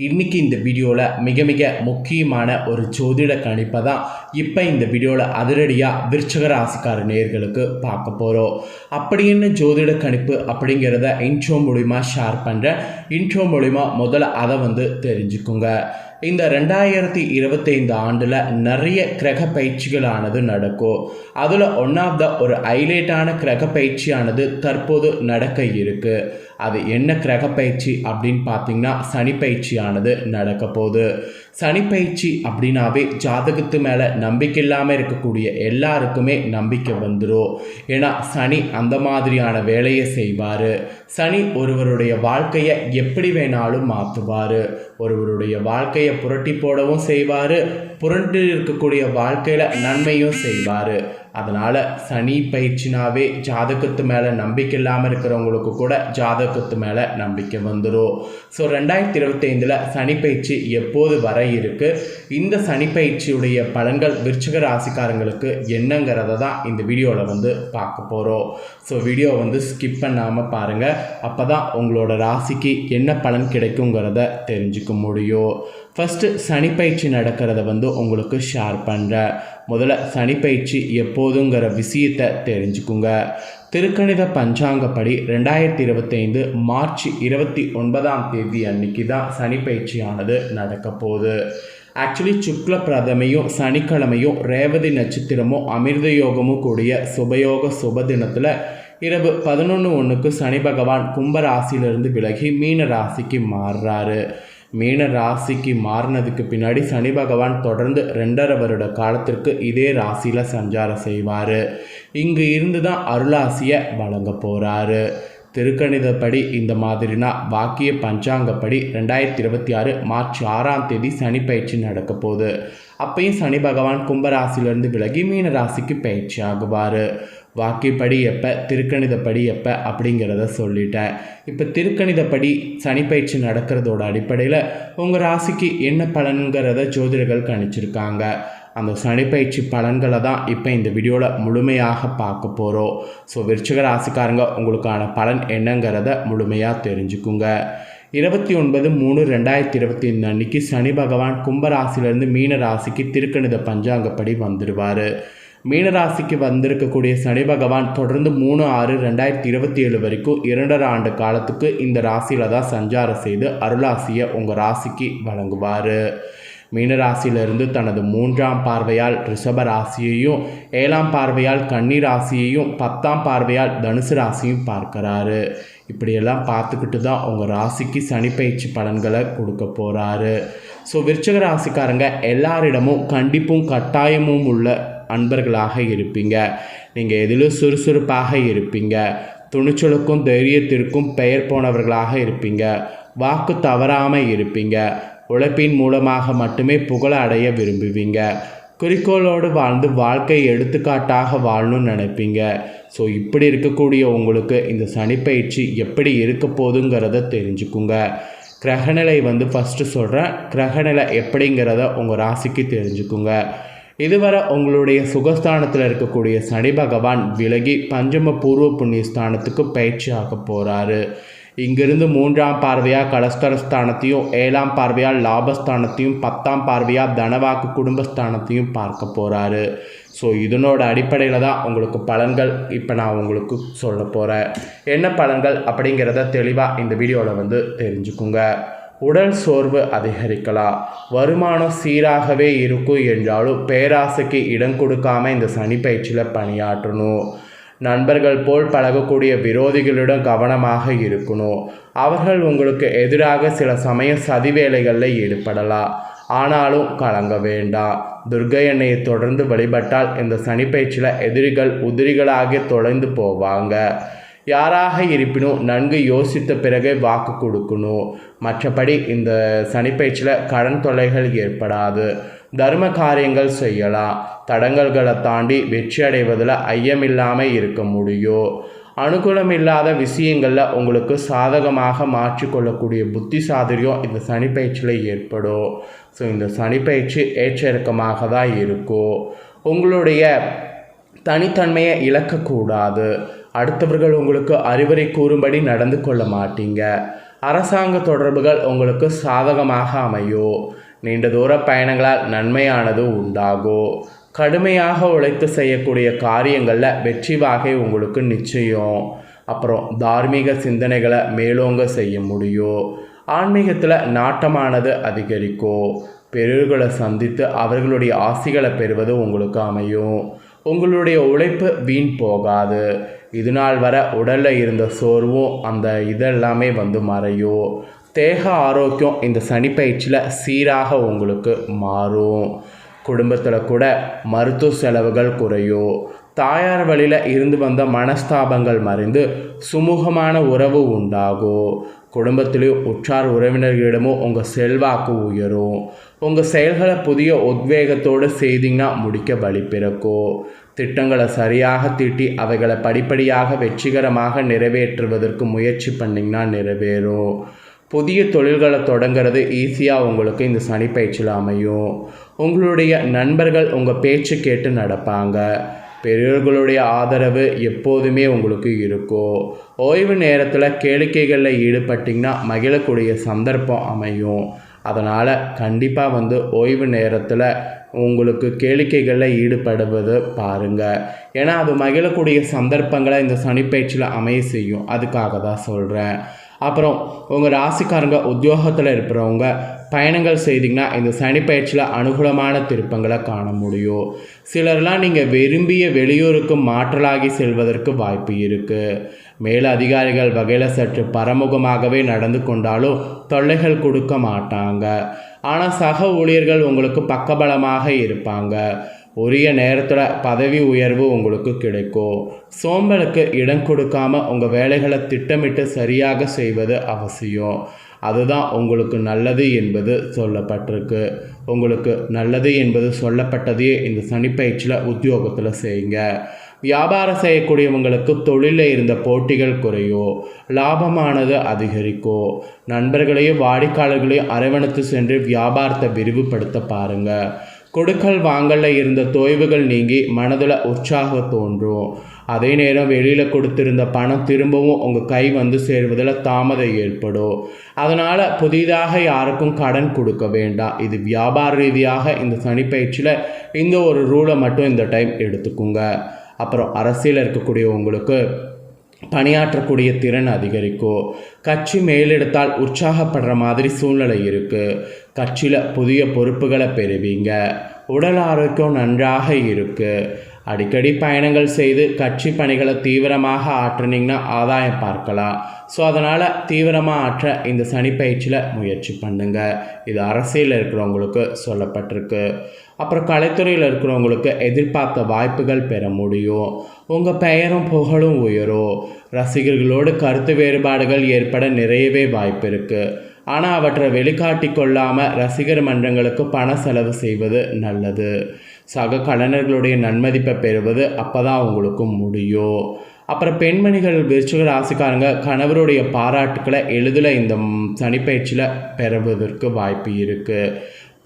இன்றைக்கி இந்த வீடியோவில் மிக மிக முக்கியமான ஒரு ஜோதிட கணிப்பை தான் இப்போ இந்த வீடியோவில் அதிரடியாக விருச்சக ராசிக்கார நேர்களுக்கு பார்க்க போகிறோம் அப்படி என்ன ஜோதிட கணிப்பு அப்படிங்கிறத இன்ட்ரோ மூலிமா ஷேர் பண்ணுறேன் இன்ட்ரோ மூலிமா முதல்ல அதை வந்து தெரிஞ்சுக்குங்க. இந்த ரெண்டாயிரத்தி இருபத்தைந்து ஆண்டில் நிறைய கிரக பயிற்சிகளானது நடக்கும் அதில் ஒன் ஆஃப் த ஒரு ஹைலைட்டான கிரக பயிற்சியானது தற்போது நடக்க இருக்கு. அது என்ன கிரக பயிற்சி அப்படின்னு பார்த்தீங்கன்னா சனி பயிற்சியானது நடக்க போகுது. சனி பயிற்சி அப்படின்னாவே ஜாதகத்து மேலே நம்பிக்கை இல்லாமல் இருக்கக்கூடிய எல்லாருக்குமே நம்பிக்கை வந்துடும் ஏன்னா சனி அந்த மாதிரியான வேலையை செய்வார். சனி ஒருவருடைய வாழ்க்கையை எப்படி வேணாலும் மாற்றுவார் ஒருவருடைய வாழ்க்கையை புரட்டி போடவும் செய்வார். புரண்டு இருக்கக்கூடிய வாழ்க்கையில் நன்மையும் செய்வார். அதனால் சனி பயிற்சினாவே ஜாதகத்து மேலே நம்பிக்கை இல்லாமல் இருக்கிறவங்களுக்கு கூட ஜாதகத்து மேலே நம்பிக்கை வந்துடும் ஸோ ரெண்டாயிரத்தி இருபத்தைந்தில் சனி பயிற்சி எப்போது வர இருக்கு? இந்த சனி பயிற்சியுடைய பலன்கள் விருச்சிக ராசிக்காரங்களுக்கு என்னங்கிறத தான் இந்த வீடியோவில் வந்து பார்க்க போகிறோம் ஸோ வீடியோ வந்து ஸ்கிப் பண்ணாமல் பாருங்கள் அப்போ தான் உங்களோட ராசிக்கு என்ன பலன் கிடைக்குங்கிறத தெரிஞ்சுக்க முடியும். ஃபஸ்ட்டு சனிப்பயிற்சி நடக்கிறத வந்து உங்களுக்கு ஷேர் பண்ணுறேன் முதல்ல சனிப்பயிற்சி எப்போதுங்கிற விஷயத்தை தெரிஞ்சுக்குங்க. திருக்கணித பஞ்சாங்கப்படி ரெண்டாயிரத்தி இருபத்தைந்து மார்ச் இருபத்தி ஒன்பதாம் தேதி அன்னைக்கு தான் சனிப்பயிற்சியானது நடக்க போகுது. ஆக்சுவலி சுக்ல பிரதமையும் சனிக்கிழமையும் ரேவதி நட்சத்திரமும் அமிர்த யோகமும் கூடிய சுபயோக சுப தினத்தில் இரவு பதினொன்று ஒன்றுக்கு சனி பகவான் கும்ப ராசியிலிருந்து விலகி மீன ராசிக்கு மாறுறாரு. மீன ராசிக்கு மாறினதுக்கு பின்னாடி சனி பகவான் தொடர்ந்து ரெண்டரை வருட காலத்திற்கு இதே ராசியில் சஞ்சாரம் செய்வார். இங்கு இருந்து தான் அருளாசியை வழங்க போகிறாரு திருக்கணிதப்படி இந்த மாதிரினா வாக்கிய பஞ்சாங்கப்படி ரெண்டாயிரத்தி இருபத்தி ஆறு மார்ச் ஆறாம் தேதி சனி பயிற்சி நடக்க போகுது. அப்பையும் சனி பகவான் கும்பராசிலிருந்து விலகி மீன ராசிக்கு பயிற்சி ஆகுவார். வாக்கியப்படி எப்போ திருக்கணிதப்படி எப்போ அப்படிங்கிறத சொல்லிட்டேன். இப்போ திருக்கணிதப்படி சனி பயிற்சி நடக்கிறதோட அடிப்படையில் உங்கள் ராசிக்கு என்ன பலன்கிறத ஜோதிடர்கள் கணிச்சிருக்காங்க. அந்த சனிப்பயிற்சி பலன்களை தான் இப்போ இந்த வீடியோவில் முழுமையாக பார்க்க போகிறோம். ஸோ விருச்சிக ராசிக்காரங்க உங்களுக்கான பலன் என்னங்கிறத முழுமையாக தெரிஞ்சுக்குங்க. இருபத்தி ஒன்பது மூணு ரெண்டாயிரத்தி இருபத்தி ஐந்து அன்னைக்கு சனி பகவான் கும்பராசிலேருந்து மீன ராசிக்கு திருக்கணித பஞ்சாங்கப்படி வந்துடுவார். மீனராசிக்கு வந்திருக்கக்கூடிய சனி பகவான் தொடர்ந்து மூணு ஆறு ரெண்டாயிரத்தி இருபத்தி ஏழு வரைக்கும் இரண்டரை ஆண்டு காலத்துக்கு இந்த ராசியில் தான் சஞ்சாரம் செய்து அருளாசியை உங்கள் ராசிக்கு வழங்குவார். மீனராசியிலிருந்து தனது மூன்றாம் பார்வையால் ரிஷப ராசியையும் ஏழாம் பார்வையால் கன்னி ராசியையும் பத்தாம் பார்வையால் தனுசு ராசியும் பார்க்கறாரு. இப்படியெல்லாம் பார்த்துக்கிட்டு தான் உங்கள் ராசிக்கு சனிப்பயிற்சி பலன்களை கொடுக்க போகிறாரு ஸோ விருச்சக ராசிக்காரங்க எல்லாரிடமும் கண்டிப்பும் கட்டாயமும் உள்ள அன்பர்களாக இருப்பீங்க. நீங்கள் எதிலும் சுறுசுறுப்பாக இருப்பீங்க. துணிச்சலுக்கும் தைரியத்திற்கும் பெயர் போனவர்களாக இருப்பீங்க. வாக்கு தவறாமல் இருப்பீங்க. உழைப்பின் மூலமாக மட்டுமே புகழ அடைய விரும்புவீங்க. குறிக்கோளோடு வாழ்ந்து வாழ்க்கை எடுத்துக்காட்டாக வாழணும்னு நினைப்பீங்க. ஸோ இப்படி இருக்கக்கூடிய உங்களுக்கு இந்த சனிப்பயிற்சி எப்படி இருக்க போதுங்கிறத தெரிஞ்சுக்குங்க. கிரகநிலை வந்து ஃபஸ்ட்டு சொல்கிறேன் கிரகநிலை எப்படிங்கிறத உங்கள் ராசிக்கு தெரிஞ்சுக்குங்க. இதுவரை உங்களுடைய சுகஸ்தானத்தில் இருக்கக்கூடிய சனி பகவான் விலகி பஞ்சம பூர்வ புண்ணிய ஸ்தானத்துக்கு பயிற்சி ஆக போகிறாரு இங்கிருந்து மூன்றாம் பார்வையாக கலஸ்தரஸ்தானத்தையும் ஏழாம் பார்வையால் லாபஸ்தானத்தையும் பத்தாம் பார்வையாக தனவாக்கு குடும்பஸ்தானத்தையும் பார்க்க போகிறாரு ஸோ இதனோட அடிப்படையில் தான் உங்களுக்கு பலன்கள் இப்போ நான் உங்களுக்கு சொல்ல போகிறேன் என்ன பலன்கள் அப்படிங்கிறத தெளிவாக இந்த வீடியோவில் வந்து தெரிஞ்சுக்குங்க. உடல் சோர்வு அதிகரிக்கலாம். வருமானம் சீராகவே இருக்கும் என்றாலும் பேராசைக்கு இடம் கொடுக்காம இந்த சனி பயிற்சியில் பணியாற்றணும். நண்பர்கள் போல் பழகக்கூடிய விரோதிகளிடம் கவனமாக இருக்கணும் அவர்கள் உங்களுக்கு எதிராக சில சமய சதி வேலைகளில் ஈடுபடலாம் ஆனாலும் கலங்க வேண்டாம் துர்கை எண்ணெயை தொடர்ந்து வழிபட்டால் இந்த சனிப்பயிற்சியில் எதிரிகள் உதிரிகளாக தொலைந்து போவாங்க. யாராக இருப்பினும் நன்கு யோசித்த பிறகே வாக்கு கொடுக்கணும் மற்றபடி இந்த சனிப்பயிற்சியில் கடன் தொல்லைகள் ஏற்படாது. தர்ம காரியங்கள் செய்யலாம் தடங்கல்களை தாண்டி வெற்றி அடைவதில் ஐயமில்லாமல் இருக்க முடியும் அனுகூலம் இல்லாத விஷயங்களில் உங்களுக்கு சாதகமாக மாற்றிக்கொள்ளக்கூடிய புத்தி சாதுரியம் இந்த சனிப்பயிற்சியில் ஏற்படும் ஸோ இந்த சனிப்பயிற்சி ஏற்றிறக்கமாக தான் இருக்கும் உங்களுடைய தனித்தன்மையை இழக்கக்கூடாது. அடுத்தவர்கள் உங்களுக்கு அறிவுரை கூறும்படி நடந்து கொள்ள மாட்டீங்க. அரசாங்க தொடர்புகள் உங்களுக்கு சாதகமாக அமையும் நீண்ட தூர பயணங்களால் நன்மையானது உண்டாகும் கடுமையாக உழைத்து செய்யக்கூடிய காரியங்களில் வெற்றி வாகை உங்களுக்கு நிச்சயம். அப்புறம் தார்மீக சிந்தனைகளை மேலோங்க செய்ய முடியும் ஆன்மீகத்தில் நாட்டமானது அதிகரிக்கும் பெரியவர்களை சந்தித்து அவர்களுடைய ஆசிகளை பெறுவது உங்களுக்கு அமையும். உங்களுடைய உழைப்பு வீண் போகாது. இது நாள் வர உடலில் இருந்த சோர்வும் அந்த இதெல்லாமே வந்து மறையும். தேக ஆரோக்கியம் இந்த சனிப்பயிற்சியில் சீராக உங்களுக்கு மாறும். குடும்பத்தில் கூட மருத்துவ செலவுகள் குறையும் தாயார் வழியில் இருந்து வந்த மனஸ்தாபங்கள் மறைந்து சுமூகமான உறவு உண்டாகும் குடும்பத்திலையும் உற்றார் உறவினர்களிடமும் உங்கள் செல்வாக்கு உயரும். உங்கள் செயல்களை புதிய உத்வேகத்தோடு செய்தீங்கன்னா முடிக்க வழி பிறக்கும் திட்டங்களை சரியாக தீட்டி அவைகளை படிப்படியாக வெற்றிகரமாக நிறைவேற்றுவதற்கு முயற்சி பண்ணிங்கன்னா நிறைவேறும். புதிய தொழில்களை தொடங்கிறது ஈஸியாக உங்களுக்கு இந்த சனிப்பயிற்சியில் அமையும். உங்களுடைய நண்பர்கள் உங்கள் பேச்சு கேட்டு நடப்பாங்க. பெரியவர்களுடைய ஆதரவு எப்போதுமே உங்களுக்கு இருக்கும். ஓய்வு நேரத்தில் கேளிக்கைகளில் ஈடுபட்டிங்கன்னா மகிழக்கூடிய சந்தர்ப்பம் அமையும். அதனால் கண்டிப்பாக வந்து ஓய்வு நேரத்தில் உங்களுக்கு கேளிக்கைகளில் ஈடுபடுவது பாருங்கள் ஏன்னா அது மகிழக்கூடிய சந்தர்ப்பங்களை இந்த சனிப்பயிற்சியில் அமைய செய்யும். அதுக்காக தான் சொல்கிறேன் அப்புறம் உங்கள் ராசிக்காரங்க உத்தியோகத்தில் இருக்கிறவங்க பயணங்கள் செய்தீங்கன்னா இந்த சனிப்பயிற்சியில் அனுகூலமான திருப்பங்களை காண முடியும். சிலர்லாம் நீங்கள் விரும்பிய வெளியூருக்கு மாற்றலாகி செல்வதற்கு வாய்ப்பு இருக்குது மேல அதிகாரிகள் வகையில் சற்று பரமுகமாகவே நடந்து கொண்டாலும் தொல்லைகள் கொடுக்க மாட்டாங்க. ஆனால் சக ஊழியர்கள் உங்களுக்கு பக்கபலமாக இருப்பாங்க. உரிய நேரத்தில் பதவி உயர்வு உங்களுக்கு கிடைக்கும். சோம்பலுக்கு இடம் கொடுக்காம உங்கள் வேலைகளை திட்டமிட்டு சரியாக செய்வது அவசியம். அதுதான் உங்களுக்கு நல்லது என்பது சொல்லப்பட்டிருக்கு. உங்களுக்கு நல்லது என்பது சொல்லப்பட்டதையே இந்த சனிப்பயிற்சியில் உத்தியோகத்தில் செய்யுங்க. வியாபாரம் செய்யக்கூடியவங்களுக்கு தொழிலில் இருந்த போட்டிகள் குறையும். லாபமானது அதிகரிக்கும். நண்பர்களையும் வாடிக்கையாளர்களையும் அரவணைத்து சென்று வியாபாரத்தை விரிவுபடுத்த பாருங்கள் கொடுக்கல் வாங்கலில் இருந்த தொய்வுகள் நீங்கி மனதில் உற்சாகம் தோன்றும். அதே நேரம் வெளியில் கொடுத்திருந்த பணம் திரும்பவும் உங்கள் கை வந்து சேருவதில் தாமதம் ஏற்படும். அதனால் புதிதாக யாருக்கும் கடன் கொடுக்க வேண்டாம். இது வியாபார ரீதியாக இந்த சனிப்பயிற்சியில் இந்த ஒரு ரூலை மட்டும் இந்த டைம் எடுத்துக்கோங்க. அப்புறம் அரசியல் இருக்கக்கூடிய உங்களுக்கு பணியாற்றக்கூடிய திறன் அதிகரிக்கும் கட்சி மேலெடுத்தால் உற்சாகப்படுற மாதிரி சூழ்நிலை இருக்குது கட்சியில் புதிய பொறுப்புகளை பெறுவீங்க. உடல் ஆரோக்கியம் நன்றாக இருக்குது அடிக்கடி பயணங்கள் செய்து கட்சி பணிகளை தீவிரமாக ஆற்றுனீங்கன்னா ஆதாயம் பார்க்கலாம். ஸோ அதனால் தீவிரமாக ஆற்ற இந்த சனி பயிற்சியில் முயற்சி பண்ணுங்க. இது அரசியலில் இருக்கிறவங்களுக்கு சொல்லப்பட்டிருக்கு. அப்புறம் கலைத்துறையில் இருக்கிறவங்களுக்கு எதிர்பார்த்த வாய்ப்புகள் பெற முடியும். உங்கள் பெயரும் புகழும் உயரும் ரசிகர்களோடு கருத்து வேறுபாடுகள் ஏற்பட நிறையவே வாய்ப்பு இருக்குது ஆனால் அவற்றை வெளிக்காட்டி கொள்ளாமல் ரசிகர் மன்றங்களுக்கு பண செலவு செய்வது நல்லது. சக கலைஞர்களுடைய நன்மதிப்பை பெறுவது அப்போ தான் உங்களுக்கு முடியும் அப்புறம் பெண்மணிகள் விருச்சிக ராசிக்காரங்க கணவருடைய பாராட்டுக்களை எளிதில் இந்த சனிப்பயிற்சியில் பெறுவதற்கு வாய்ப்பு இருக்குது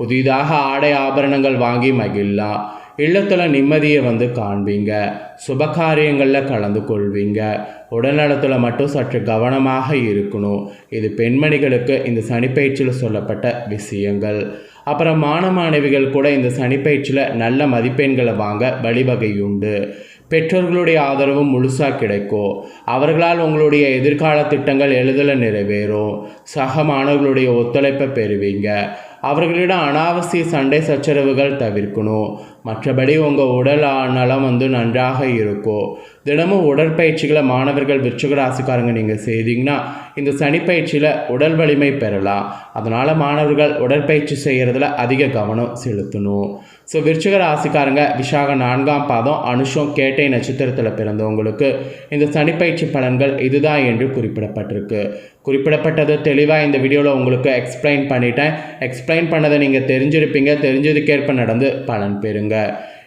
புதிதாக ஆடை ஆபரணங்கள் வாங்கி மகிழலாம். இல்லத்தில் நிம்மதியை வந்து காண்பீங்க. சுபகாரியங்களில் கலந்து கொள்வீங்க. உடல்நலத்தில் மட்டும் சற்று கவனமாக இருக்கணும். இது பெண்மணிகளுக்கு இந்த சனிப்பயிற்சியில் சொல்லப்பட்ட விஷயங்கள். அப்புறம் மாண மாணவிகள் கூட இந்த சனிப்பயிற்சியில் நல்ல மதிப்பெண்களை வாங்க வழிவகையுண்டு பெற்றோர்களுடைய ஆதரவு முழுசாக கிடைக்கும். அவர்களால் உங்களுடைய எதிர்கால திட்டங்கள் எளிதில் நிறைவேறும். சக மாணவர்களுடைய ஒத்துழைப்பை பெறுவீங்க. அவர்களிடம் அனாவசிய சண்டை சச்சரவுகள் தவிர்க்கணும். மற்றபடி உங்கள் உடல் ஆ- நலம் வந்து நன்றாக இருக்கும் தினமும் உடற்பயிற்சிகளை மாணவர்கள் விருச்சிக ராசிக்காரங்க நீங்கள் செய்தீங்கன்னா இந்த சனிப்பயிற்சியில் உடல் வலிமை பெறலாம். அதனால் மாணவர்கள் உடற்பயிற்சி செய்கிறதுல அதிக கவனம் செலுத்தணும். ஸோ விருச்சிக ராசிக்காரங்க விஷாக நான்காம் பாதம் அனுஷம் கேட்டை நட்சத்திரத்தில் பிறந்தவங்களுக்கு இந்த சனிப்பயிற்சி பலன்கள் இதுதான் என்று குறிப்பிடப்பட்டிருக்கு. குறிப்பிடப்பட்டது தெளிவாக இந்த வீடியோவில் உங்களுக்கு எக்ஸ்பிளைன் பண்ணிட்டேன். எக்ஸ்பிளைன் பண்ணதை நீங்கள் தெரிஞ்சிருப்பீங்க. தெரிஞ்சதுக்கேற்ப நடந்து பலன் பெறுங்க.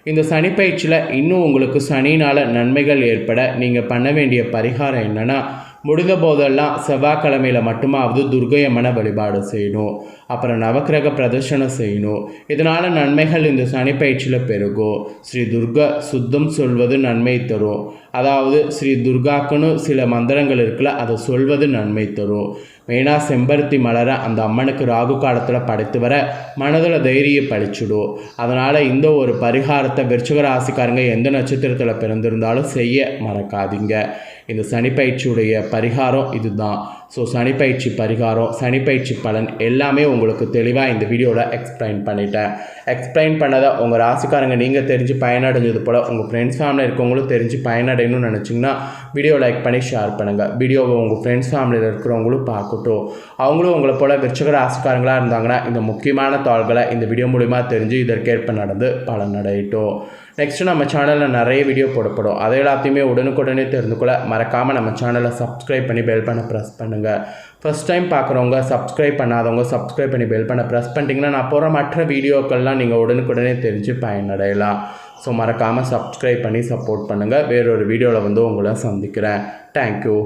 இந்த சனி பயிற்சியில் இன்னும் உங்களுக்கு சனினால் நன்மைகள் ஏற்பட நீங்கள் பண்ண வேண்டிய பரிகாரம் என்னென்னா முடிந்த போதெல்லாம் செவ்வாய்க்கிழமையில் மட்டுமாவது துர்கையம்மனை வழிபாடு செய்யணும். அப்புறம் நவக்கிரக பிரதர்ஷனம் செய்யணும். இதனால் நன்மைகள் இந்த சனிப்பயிற்சியில் பெருகும். ஸ்ரீ துர்கா சுத்தம் சொல்வது நன்மை தரும். அதாவது ஸ்ரீ துர்காக்குன்னு சில மந்திரங்கள் இருக்குல்ல அதை சொல்வது நன்மை தரும். மெயினாக செம்பருத்தி மலரை அந்த அம்மனுக்கு ராகு காலத்தில் படைத்து வர மனதில் தைரியம் பழிச்சுடும் அதனால் இந்த ஒரு பரிகாரத்தை விருச்சிக ராசிக்காரங்க எந்த நட்சத்திரத்தில் பிறந்திருந்தாலும் செய்ய மறக்காதீங்க. இந்த சனி பயிற்சியுடைய பரிகாரம் இதுதான். ஸோ சனிப்பயிற்சி பரிகாரம் சனிப்பயிற்சி பலன் எல்லாமே உங்களுக்கு தெளிவாக இந்த வீடியோவில் எக்ஸ்பிளைன் பண்ணிட்டேன். எக்ஸ்பிளைன் பண்ணதை உங்கள் ராசிக்காரங்க நீங்கள் தெரிஞ்சு பயனடைஞ்சது போல் உங்கள் ஃப்ரெண்ட்ஸ் ஃபேமிலி இருக்கவங்களும் தெரிஞ்சு பயனடையணும்னு நினச்சிங்கன்னா வீடியோ லைக் பண்ணி ஷேர் பண்ணுங்கள் வீடியோவை உங்கள் ஃப்ரெண்ட்ஸ் ஃபேமிலியில் இருக்கிறவங்களும் பார்க்கட்டும். அவங்களும் உங்களை போல் விருச்சக ராசிக்காரங்களாக இருந்தாங்கன்னா இந்த முக்கியமான தாள்களை இந்த வீடியோ மூலிமா தெரிஞ்சு இதற்கேற்ப நடந்து பலனடையட்டும். நெக்ஸ்ட்டு நம்ம சேனலில் நிறைய வீடியோ போடப்படும். அதை எல்லாத்தையுமே உடனுக்குடனே தெரிந்து கொள்ள மறக்காமல் நம்ம சேனலை சப்ஸ்கிரைப் பண்ணி பெல் பண்ண ப்ரெஸ் பண்ணுங்கள் ஃபஸ்ட் டைம் பார்க்குறவங்க சப்ஸ்கிரைப் பண்ணாதவங்க சப்ஸ்கிரைப் பண்ணி பெல் பண்ண ப்ரெஸ் பண்ணிட்டீங்கன்னா நான் போகிற மற்ற வீடியோக்கள்லாம் நீங்கள் உடனுக்குடனே தெரிஞ்சு பயனடையலாம். ஸோ மறக்காமல் சப்ஸ்கிரைப் பண்ணி சப்போர்ட் பண்ணுங்கள் வேறொரு வீடியோவில் வந்து உங்களை சந்திக்கிறேன். தேங்க்யூ